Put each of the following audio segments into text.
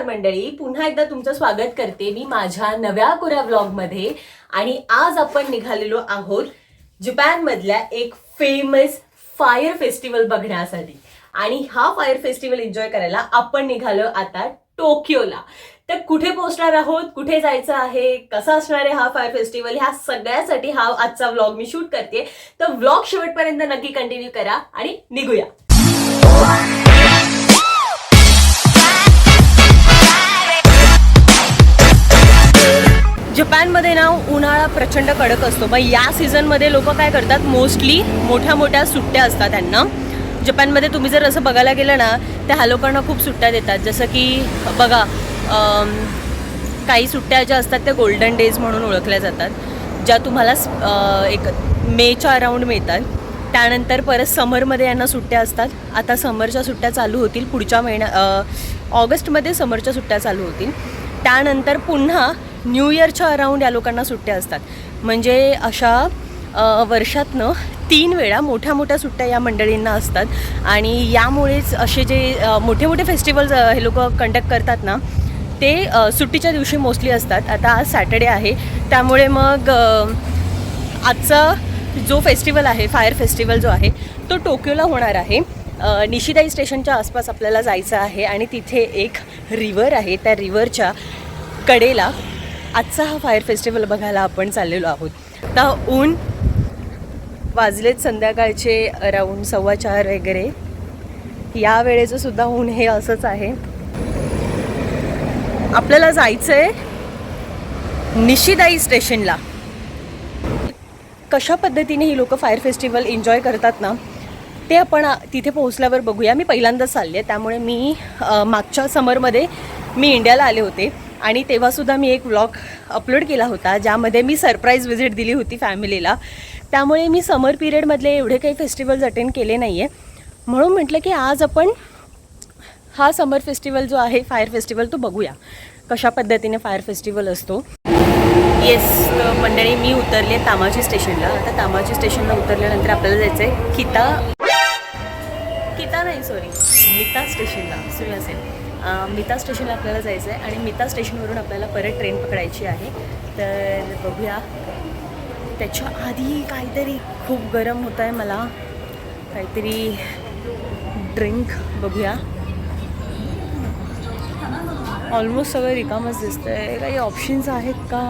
मंडळी. पुन्हा एकदा तुमचं स्वागत करते मी माझ्या नव्या कोऱ्या व्लॉगमध्ये आणि आज आपण निघालेलो आहोत जपान मधल्या एक फेमस फायर फेस्टिवल बघण्यासाठी. आणि हा फायर फेस्टिवल एन्जॉय करायला आपण निघालो आता टोकियोला. तर कुठे पोहोचणार आहोत? कुठे जायचं आहे? कसा असणार आहे हा फायर फेस्टिवल ह्या सगळ्यासाठी हा आजचा व्लॉग मी शूट करते. तर व्लॉग शेवटपर्यंत नक्की कंटिन्यू करा आणि निघूया. सीझनमध्ये ना उन्हाळा प्रचंड कडक असतो. मग या सीझनमध्ये लोक काय करतात? मोस्टली मोठ्या मोठ्या सुट्ट्या असतात त्यांना. जपानमध्ये तुम्ही जर असं बघायला गेलं ना त्या ह्या लोकांना खूप सुट्ट्या देतात. जसं की बघा काही सुट्ट्या ज्या असतात त्या गोल्डन डेज म्हणून ओळखल्या जातात. ज्या तुम्हाला एक मेच्या अराऊंड मिळतात. त्यानंतर परत समरमध्ये यांना सुट्ट्या असतात. आता समरच्या सुट्ट्या चालू होतील. पुढच्या महिन्या ऑगस्टमध्ये समरच्या सुट्ट्या चालू होतील. त्यानंतर पुन्हा न्यू इयरच्या अराऊंड या लोकांना सुट्ट्या असतात. म्हणजे अशा वर्षातनं तीन वेळा मोठ्या मोठ्या सुट्ट्या या मंडळींना असतात. आणि यामुळेच असे जे मोठे मोठे फेस्टिवल्स हे लोक कंडक्ट करतात ना ते सुट्टीच्या दिवशी मोस्टली असतात. आता आज सॅटर्डे आहे. त्यामुळे मग आजचा जो फेस्टिवल आहे फायर फेस्टिवल जो आहे तो टोकियोला होणार आहे. निशिदाई स्टेशनच्या आसपास आपल्याला जायचं आहे. आणि तिथे एक रिव्हर आहे. त्या रिव्हरच्या कडेला आजचा हा फायर फेस्टिवल बघायला आपण चाललेलो आहोत. तर ऊन वाजलेत संध्याकाळचे अराऊंड सव्वा चार वगैरे. या वेळेचं सुद्धा ऊन हे असंच आहे. आपल्याला जायचं आहे निशिदाई स्टेशनला. कशा पद्धतीने ही लोक फायर फेस्टिवल एन्जॉय करतात ना ते आपण तिथे पोहोचल्यावर बघूया. मी पहिल्यांदाच चालले आहे त्यामुळे मी मागच्या समरमध्ये मी इंडियाला आले होते. आणि तेव्हासुद्धा मी एक व्लॉग अपलोड केला होता ज्यामध्ये मी सरप्राईज व्हिजिट दिली होती फॅमिलीला त्यामुळे मी समर पिरियडमधले एवढे काही फेस्टिवल्स अटेंड केले नाही आहे म्हणून म्हटलं की आज आपण हा समर फेस्टिवल जो आहे फायर फेस्टिवल तो बघूया. कशा पद्धतीने फायर फेस्टिवल असतो. येस मंडळी मी उतरले तामाजी स्टेशनला आता तामाजी स्टेशनला उतरल्यानंतर आपल्याला जायचं आहे किता किता नाही सॉरी मिता स्टेशनला सुरू असेल. मिता स्टेशनला आपल्याला जायचं आहे आणि मिता स्टेशनवरून आपल्याला परत ट्रेन पकडायची आहे. तर बघूया. त्याच्या आधी काहीतरी खूप गरम होत आहे मला. काहीतरी ड्रिंक बघूया. ऑलमोस्ट सगळं रिकामच दिसतंय. काही ऑप्शन्स आहेत का?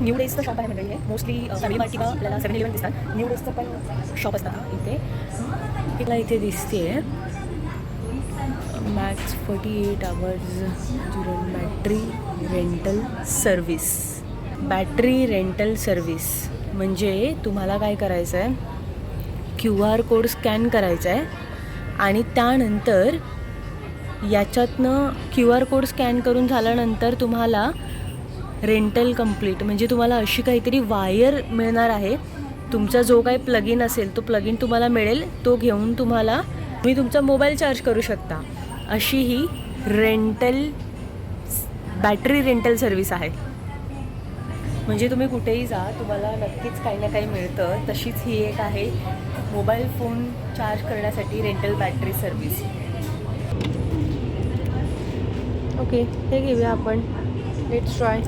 न्यू डेजचं शॉप आहे म्हणजे मोस्टली फॅमिली मार्ट किंवा आपल्याला सेवन इलेवन दिसतात. न्यू डेजचं पण शॉप असतात इथे. तिला इथे दिसते max forty eight hours zero battery rental service battery rental service म्हणजे तुम्हाला काय करायचं आहे क्यू आर कोड स्कॅन करायचा आहे आणि त्यानंतर याच्यातनं क्यू आर कोड स्कॅन करून झाल्यानंतर तुम्हाला रेंटल कंप्लीट. म्हणजे तुम्हाला अशी काहीतरी वायर मिळणार आहे. तुमचा जो काही प्लगिन असेल तो प्लगिन तुम्हाला मिळेल. तो घेऊन तुम्हाला तुम्ही तुमचा मोबाईल चार्ज करू शकता. अशी ही रेंटल बॅटरी रेंटल सर्विस आहे. म्हणजे तुम्ही कुठेही जा तुम्हाला नक्कीच काही ना काही मिळतं. तशीच ही एक आहे मोबाईल फोन चार्ज करण्यासाठी रेंटल बॅटरी सर्विस ओके हे घेऊया आपण. लेट्स ट्राय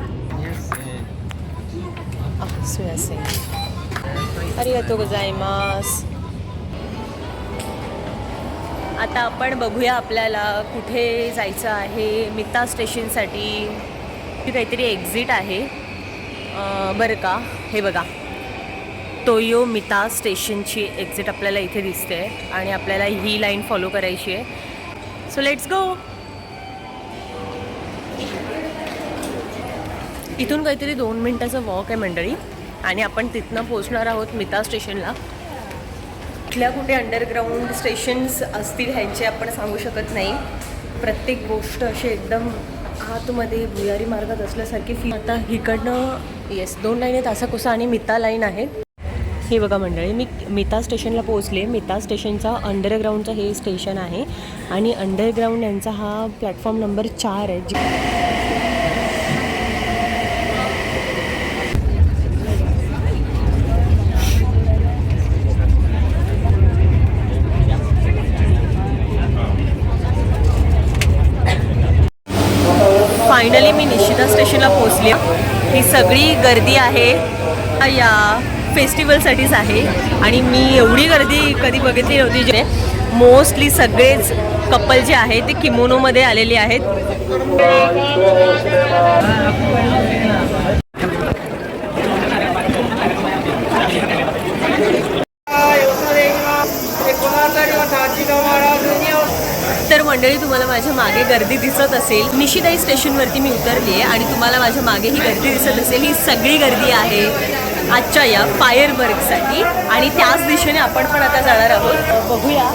सुयासे आता आपण बघूया आपल्याला कुठे जायचं आहे. मिता स्टेशनसाठी ती काहीतरी एक्झिट आहे. बरं का? हे बघा. तोयो मिता स्टेशनची एक्झिट आपल्याला इथे दिसते आणि आपल्याला ही लाईन फॉलो करायची आहे. सो लेट्स गो इथून काहीतरी दोन मिनटाचं वॉक आहे मंडळी. आणि आपण तिथनं पोहोचणार आहोत मिता स्टेशनला. कुठल्या कुठे अंडरग्राऊंड स्टेशन्स असतील ह्यांचे आपण सांगू शकत नाही. प्रत्येक गोष्ट अशी एकदम आतमध्ये भुयारी मार्गात असल्यासारखी फी आता हिकडनं येस दोन लाईन आहेत असा कुसा आणि मिता लाईन आहे. हे बघा मंडळी मी मिता स्टेशनला पोहोचले. मिता स्टेशनचा अंडरग्राऊंडचं हे स्टेशन आहे. आणि अंडरग्राऊंड यांचा हा प्लॅटफॉर्म नंबर चार आहे. फायनली मी निशिता स्टेशनला पोहोचले. ही सगळी गर्दी आहे. या फेस्टिवलसाठीच आहे. आणि मी एवढी गर्दी कधी बघितली नव्हती जे मोस्टली सगळेच कपल जे आहे ते किमोनोमध्ये आलेले आहेत तर मंडळी तुम्हाला माझ्या मागे गर्दी दिसत असेल. निशिताई स्टेशनवरती मी उतरली आहे आणि तुम्हाला माझ्या मागे ही गर्दी दिसत असेल. ही सगळी गर्दी आहे आजच्या या फायर वर्कसाठी आणि त्याच दिशेने आपण पण आता जाणार आहोत. बघूया.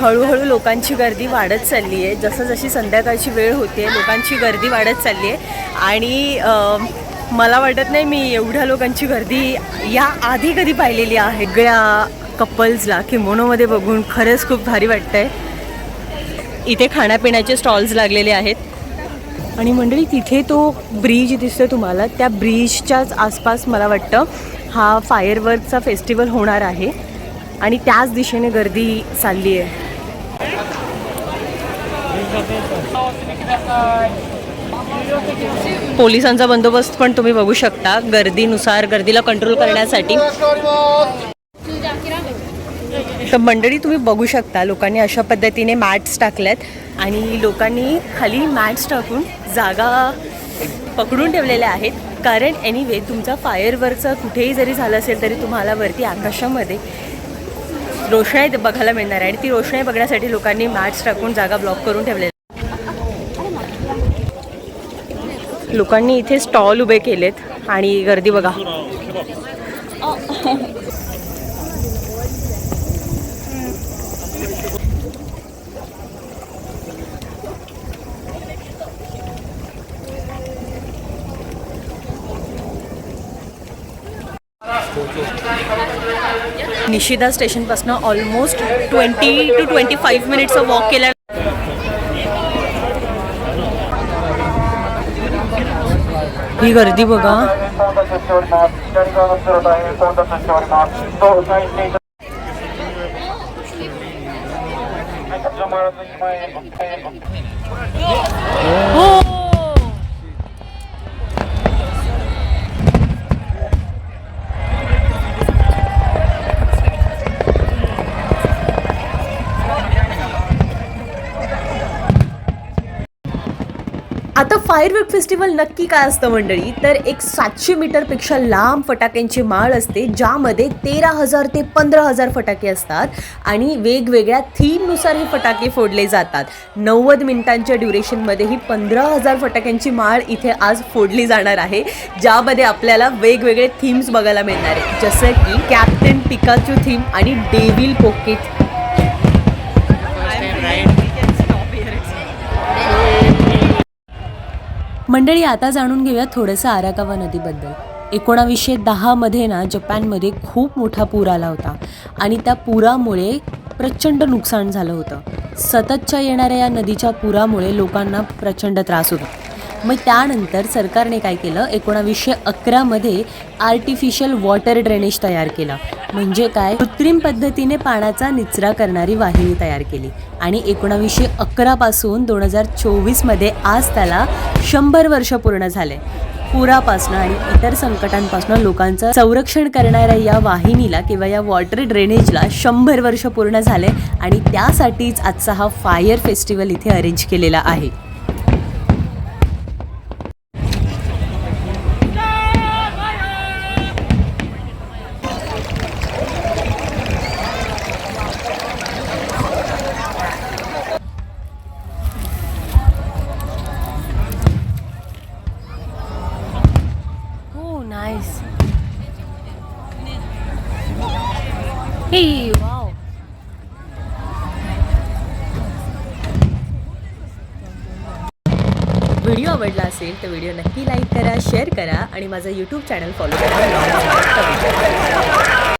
हळूहळू लोकांची गर्दी वाढत चालली आहे. जसं जशी संध्याकाळची वेळ होते लोकांची गर्दी वाढत चालली आहे. आणि मला वाटत नाही मी एवढ्या लोकांची गर्दी या आधी कधी पाहिलेली आहे. सगळ्या कपल्सला किमोनोमध्ये बघून खरंच खूप भारी वाटतंय. इथे खाण्यापिण्याचे स्टॉल्स लागलेले आहेत. आणि मंडळी तिथे तो ब्रिज दिसतो तुम्हाला. त्या ब्रिजच्याच आसपास मला वाटतं हा फायरवर्कचा फेस्टिवल होणार आहे. आणि त्याच दिशेने गर्दी चालली आहे. पोलिसांचा बंदोबस्त पण तुम्ही बघू शकता. गर्दीनुसार गर्दीला कंट्रोल करण्यासाठी. तर मंडळी तुम्ही बघू शकता लोकांनी अशा पद्धतीने मॅट्स टाकल्यात आणि लोकांनी खाली मॅट्स टाकून जागा पकडून ठेवलेल्या आहेत. कारण एनिवे तुमचा फायरवर्कचं कुठेही जरी झालं असेल तरी तुम्हाला वरती आकाशामध्ये रोषणाई बघायला मिळणार आहे आणि ती रोषणाई बघण्यासाठी लोकांनी मॅट्स टाकून जागा ब्लॉक करून ठेवलेल्या लोकांनी इथे स्टॉल उभे केलेत आणि गर्दी बघा. निशिदा स्टेशनपासून almost twenty two twenty five मिनिट्सचा walk केला ही गर्दी बघा हो आता फायरवर्क फेस्टिवल नक्की काय असतं मंडळी? तर एक सातशे मीटरपेक्षा लांब फटाक्यांची माळ असते ज्यामध्ये तेरा हजार ते पंधरा हजार फटाके असतात आणि वेगवेगळ्या थीमनुसार हे फटाके फोडले जातात. नव्वद मिनिटांच्या ड्युरेशनमध्ये ही पंधरा हजार फटाक्यांची माळ इथे आज फोडली जाणार आहे ज्यामध्ये आपल्याला वेगवेगळे थीम्स बघायला मिळणार आहे. जसं की कॅप्टन पिकाचू थीम आणि डेव्हिल पोकेट मंडळी आता जाणून घेऊया थोडंसं आराकावा नदीबद्दल. एकोणावीसशे दहामध्ये ना जपानमध्ये खूप मोठा पूर आला होता. आणि त्या पुरामुळे प्रचंड नुकसान झालं होतं. सततच्या येणाऱ्या या नदीच्या पुरामुळे लोकांना प्रचंड त्रास होता. मग त्यानंतर सरकारने काय केलं? एकोणावीसशे अकरामध्ये आर्टिफिशियल वॉटर ड्रेनेज तयार केलं. म्हणजे काय? कृत्रिम पद्धतीने पाण्याचा निचरा करणारी वाहिनी तयार केली. आणि एकोणावीसशे अकरापासून दोन हजार चोवीसमध्ये आज त्याला शंभर वर्ष पूर्ण झाले. पुरापासनं आणि इतर संकटांपासून लोकांचं संरक्षण करणाऱ्या या वाहिनीला किंवा या वॉटर ड्रेनेजला शंभर वर्ष पूर्ण झाले आणि त्यासाठीच आजचा हा फायर फेस्टिवल इथे अरेंज केलेला आहे. Nice. Hey, wow. व्हिडिओ आवडला असेल तर व्हिडिओ नक्की लाईक करा शेअर करा आणि माझं यूट्यूब चॅनल फॉलो करा